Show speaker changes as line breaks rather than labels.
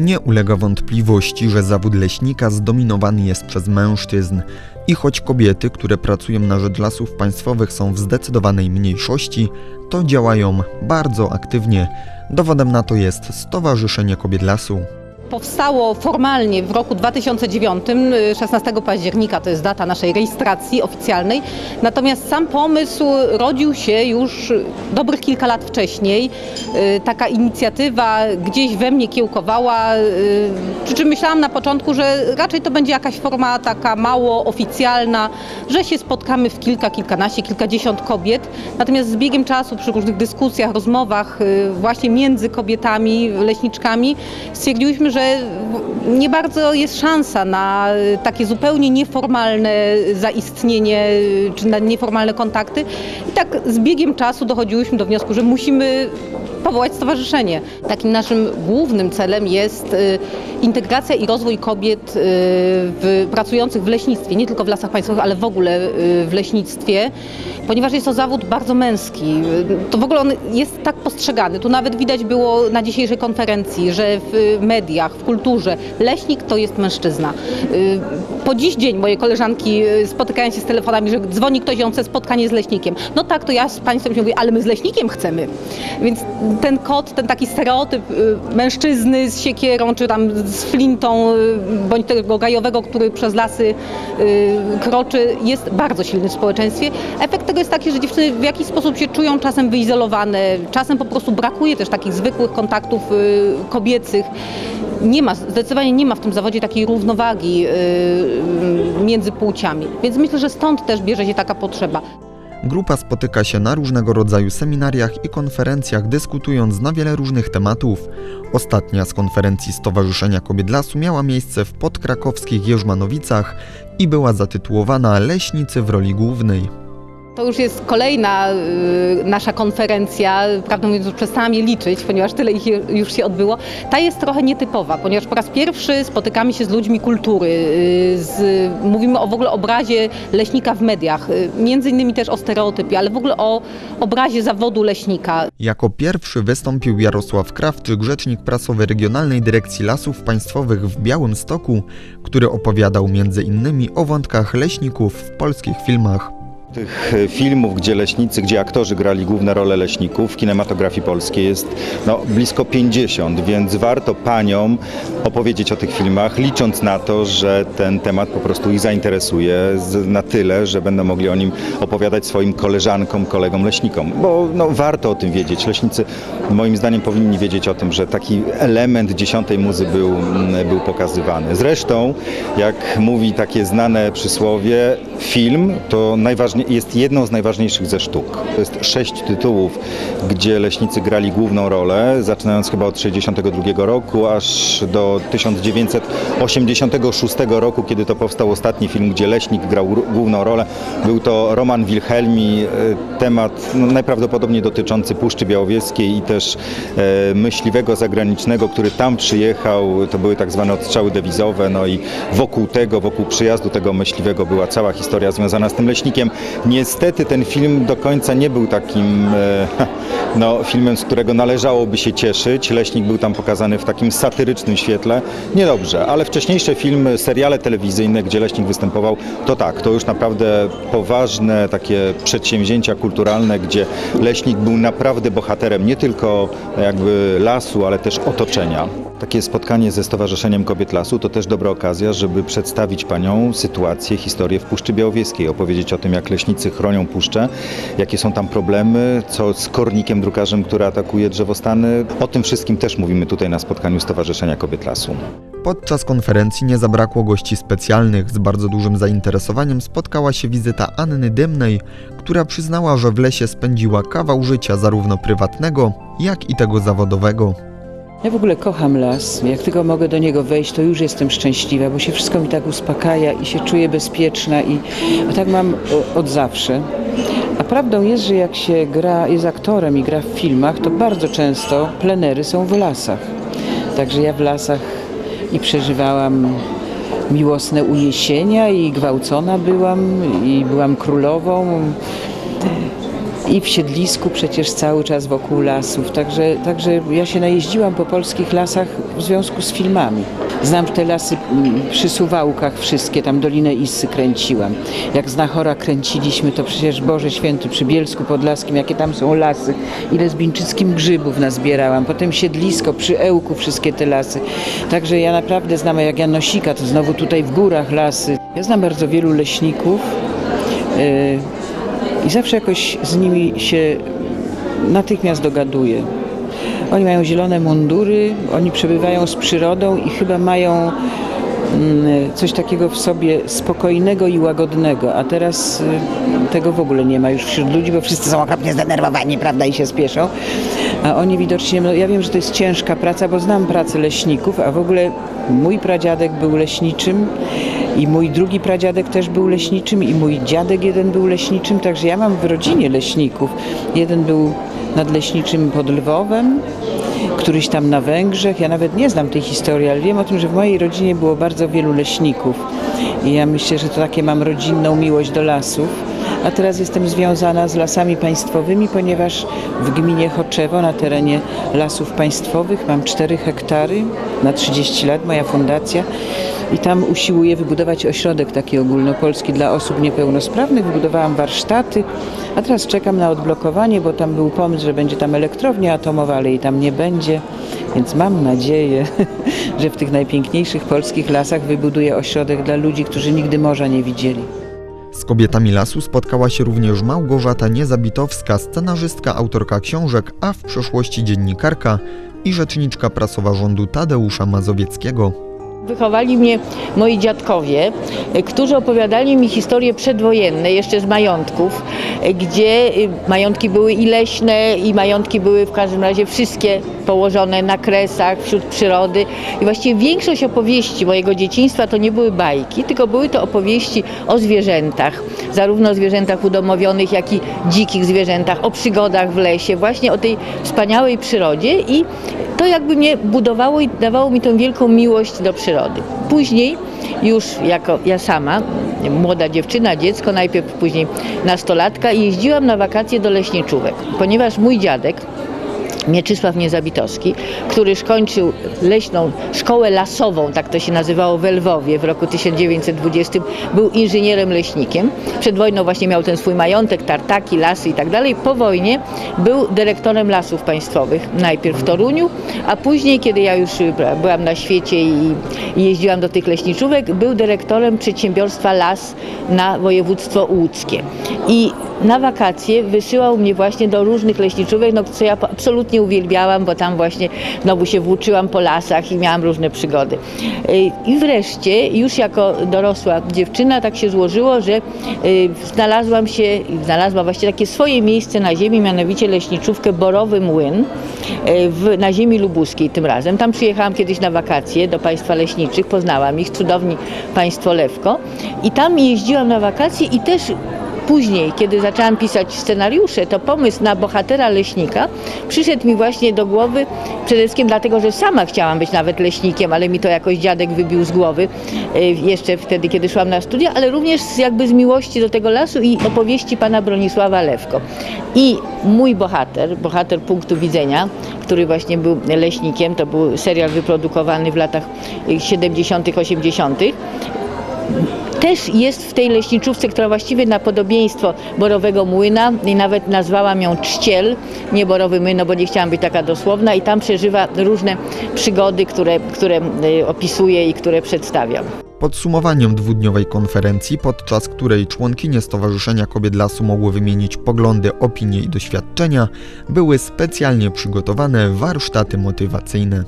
Nie ulega wątpliwości, że zawód leśnika zdominowany jest przez mężczyzn. I choć kobiety, które pracują na rzecz lasów państwowych są w zdecydowanej mniejszości, to działają bardzo aktywnie. Dowodem na to jest Stowarzyszenie Kobiet Lasu.
Powstało formalnie w roku 2009, y, 16 października to jest data naszej rejestracji oficjalnej, natomiast sam pomysł rodził się już dobrych kilka lat wcześniej. Y, Taka inicjatywa gdzieś we mnie kiełkowała, y, przy czym myślałam na początku, że raczej to będzie jakaś forma taka mało oficjalna, że się spotkamy w kilka, kilkanaście, kilkadziesiąt kobiet. Natomiast z biegiem czasu przy różnych dyskusjach, rozmowach y, właśnie między kobietami, leśniczkami stwierdziłyśmy, że nie bardzo jest szansa na y, takie zupełnie nieformalne zaistnienie y, czy na nieformalne kontakty. I tak z biegiem czasu dochodziłyśmy do wniosku, że musimy powołać stowarzyszenie. Takim naszym głównym celem jest y, integracja i rozwój kobiet y, w, pracujących w leśnictwie, nie tylko w lasach państwowych, ale w ogóle y, w leśnictwie, ponieważ jest to zawód bardzo męski. To w ogóle on jest tak postrzegany. Tu nawet widać było na dzisiejszej konferencji, że w mediach, w kulturze leśnik to jest mężczyzna. Po dziś dzień moje koleżanki spotykają się z telefonami, że dzwoni ktoś, on chce spotkanie z leśnikiem. No tak, to ja z państwem się mówię, ale my z leśnikiem chcemy. Więc ten kod, ten taki stereotyp y, mężczyzny z siekierą, czy tam z flintą, y, bądź tego gajowego, który przez lasy y, kroczy, jest bardzo silny w społeczeństwie. Efekt tego jest taki, że dziewczyny w jakiś sposób się czują czasem wyizolowane, czasem po prostu brakuje też takich zwykłych kontaktów kobiecych. Nie ma, zdecydowanie nie ma w tym zawodzie takiej równowagi między płciami. Więc myślę, że stąd też bierze się taka potrzeba.
Grupa spotyka się na różnego rodzaju seminariach i konferencjach, dyskutując na wiele różnych tematów. Ostatnia z konferencji Stowarzyszenia Kobiet Lasu miała miejsce w podkrakowskich Jerzmanowicach i była zatytułowana Leśnicy w roli głównej.
To już jest kolejna y, nasza konferencja, prawdę mówiąc przestałam je liczyć, ponieważ tyle ich już się odbyło. Ta jest trochę nietypowa, ponieważ po raz pierwszy spotykamy się z ludźmi kultury, y, z, mówimy o w ogóle obrazie leśnika w mediach, y, między innymi też o stereotypie, ale w ogóle o obrazie zawodu leśnika.
Jako pierwszy wystąpił Jarosław Krawczyk, rzecznik prasowy Regionalnej Dyrekcji Lasów Państwowych w Białymstoku, który opowiadał m.in. o wątkach leśników w polskich filmach.
Tych e, filmów, gdzie leśnicy, gdzie aktorzy grali główne role leśników w kinematografii polskiej jest no, blisko 50, więc warto paniom opowiedzieć o tych filmach, licząc na to, że ten temat po prostu ich zainteresuje na tyle, że będą mogli o nim opowiadać swoim koleżankom, kolegom leśnikom, bo no, warto o tym wiedzieć. Leśnicy moim zdaniem powinni wiedzieć o tym, że taki element dziesiątej muzy był, mm, był pokazywany. Zresztą, jak mówi takie znane przysłowie, film to najważniej, jest jedną z najważniejszych ze sztuk. To jest sześć tytułów, gdzie leśnicy grali główną rolę, zaczynając chyba od 1962 roku, aż do 1986 roku, kiedy to powstał ostatni film, gdzie leśnik grał główną rolę. Był to Roman Wilhelmi, e, temat no, najprawdopodobniej dotyczący Puszczy Białowieskiej i też e, myśliwego zagranicznego, który tam przyjechał. To były tak zwane odstrzały dewizowe, no i wokół tego, wokół przyjazdu tego myśliwego była cała historia związana z tym leśnikiem. Niestety ten film do końca nie był takim e, no, filmem, z którego należałoby się cieszyć. Leśnik był tam pokazany w takim satyrycznym świetle. Niedobrze, ale wcześniejsze filmy, seriale telewizyjne, gdzie Leśnik występował, to tak, to już naprawdę poważne takie przedsięwzięcia kulturalne, gdzie Leśnik był naprawdę bohaterem nie tylko jakby lasu, ale też otoczenia. Takie spotkanie ze Stowarzyszeniem Kobiet Lasu to też dobra okazja, żeby przedstawić Panią sytuację, historię w Puszczy Białowieskiej, opowiedzieć o tym, jak leśnicy chronią puszczę, jakie są tam problemy, co z kornikiem drukarzem, który atakuje drzewostany. O tym wszystkim też mówimy tutaj na spotkaniu Stowarzyszenia Kobiet Lasu.
Podczas konferencji nie zabrakło gości specjalnych. Z bardzo dużym zainteresowaniem spotkała się wizyta Anny Dymnej, która przyznała, że w lesie spędziła kawał życia zarówno prywatnego, jak i tego zawodowego.
Ja w ogóle kocham las. Jak tylko mogę do niego wejść, to już jestem szczęśliwa, bo się wszystko mi tak uspokaja i się czuję bezpieczna i tak mam od zawsze. A prawdą jest, że jak się gra, jest aktorem i gra w filmach, to bardzo często plenery są w lasach. Także ja w lasach i przeżywałam miłosne uniesienia i gwałcona byłam i byłam królową i w siedlisku przecież cały czas wokół lasów. Także, także ja się najeździłam po polskich lasach w związku z filmami. Znam te lasy mm, przy Suwałkach wszystkie, tam Dolinę Issy kręciłam. Jak z Nachora kręciliśmy, to przecież Boże Święty przy Bielsku Podlaskim, jakie tam są lasy. Ile z Bińczyckim grzybów nazbierałam. Potem siedlisko przy Ełku, wszystkie te lasy. Także ja naprawdę znam, jak Janosika, to znowu tutaj w górach lasy. Ja znam bardzo wielu leśników. Yy, i zawsze jakoś z nimi się natychmiast dogaduję. Oni mają zielone mundury, oni przebywają z przyrodą i chyba mają mm, coś takiego w sobie spokojnego i łagodnego, a teraz y, tego w ogóle nie ma już wśród ludzi, bo wszyscy są okropnie zdenerwowani, prawda, i się spieszą. A oni widocznie, no ja wiem, że to jest ciężka praca, bo znam pracę leśników, a w ogóle mój pradziadek był leśniczym i mój drugi pradziadek też był leśniczym i mój dziadek jeden był leśniczym, także ja mam w rodzinie leśników. Jeden był nadleśniczym pod Lwowem, któryś tam na Węgrzech. Ja nawet nie znam tej historii, ale wiem o tym, że w mojej rodzinie było bardzo wielu leśników. I ja myślę, że to takie mam rodzinną miłość do lasów. A teraz jestem związana z lasami państwowymi, ponieważ w gminie Choczewo na terenie lasów państwowych mam 4 hektary na 30 lat, moja fundacja. I tam usiłuję wybudować ośrodek taki ogólnopolski dla osób niepełnosprawnych. Wybudowałam warsztaty, a teraz czekam na odblokowanie, bo tam był pomysł, że będzie tam elektrownia atomowa, ale jej tam nie będzie. Więc mam nadzieję, że w tych najpiękniejszych polskich lasach wybuduję ośrodek dla ludzi, którzy nigdy morza nie widzieli.
Z kobietami lasu spotkała się również Małgorzata Niezabitowska, scenarzystka, autorka książek, a w przeszłości dziennikarka i rzeczniczka prasowa rządu Tadeusza Mazowieckiego.
Wychowali mnie moi dziadkowie, którzy opowiadali mi historie przedwojenne, jeszcze z majątków, gdzie y, majątki były i leśne, i majątki były w każdym razie wszystkie położone na kresach, wśród przyrody. I właściwie większość opowieści mojego dzieciństwa to nie były bajki, tylko były to opowieści o zwierzętach, zarówno o zwierzętach udomowionych, jak i dzikich zwierzętach, o przygodach w lesie, właśnie o tej wspaniałej przyrodzie i to jakby mnie budowało i dawało mi tą wielką miłość do przyrody. Później już jako ja sama, młoda dziewczyna, dziecko, najpierw później nastolatka jeździłam na wakacje do leśniczówek, ponieważ mój dziadek Mieczysław Niezabitowski, który skończył leśną szkołę lasową, tak to się nazywało w Lwowie w roku 1920, był inżynierem leśnikiem. Przed wojną właśnie miał ten swój majątek, tartaki, lasy i tak dalej. Po wojnie był dyrektorem lasów państwowych, najpierw w Toruniu, a później, kiedy ja już y, byłam na świecie i jeździłam do tych leśniczówek, był dyrektorem przedsiębiorstwa Las na województwo łódzkie. I na wakacje wysyłał mnie właśnie do różnych leśniczówek, no, co ja po- absolutnie uwielbiałam, bo tam właśnie znowu się włóczyłam po lasach i miałam różne przygody. Y, I wreszcie, już jako dorosła dziewczyna, tak się złożyło, że y, znalazłam się, znalazłam właśnie takie swoje miejsce na ziemi, mianowicie leśniczówkę Borowy Młyn y, w, na ziemi lubuskiej tym razem. Tam przyjechałam kiedyś na wakacje do państwa leśniczych, poznałam ich, cudowni państwo Lewko. I tam jeździłam na wakacje i też Później, kiedy zaczęłam pisać scenariusze, to pomysł na bohatera leśnika przyszedł mi właśnie do głowy przede wszystkim dlatego, że sama chciałam być nawet leśnikiem, ale mi to jakoś dziadek wybił z głowy y, jeszcze wtedy, kiedy szłam na studia, ale również jakby z miłości do tego lasu i opowieści pana Bronisława Lewko. I mój bohater, bohater punktu widzenia, który właśnie był leśnikiem, to był serial wyprodukowany w latach y, 70., 80 też jest w tej leśniczówce, która właściwie na podobieństwo Borowego Młyna i nawet nazwałam ją Czciel, nie Borowy Młyn, no bo nie chciałam być taka dosłowna i tam przeżywa różne przygody, które, które y, opisuję i które przedstawiam.
Podsumowaniem dwudniowej konferencji, podczas której członkinie Stowarzyszenia Kobiet Lasu mogły wymienić poglądy, opinie i doświadczenia, były specjalnie przygotowane warsztaty motywacyjne.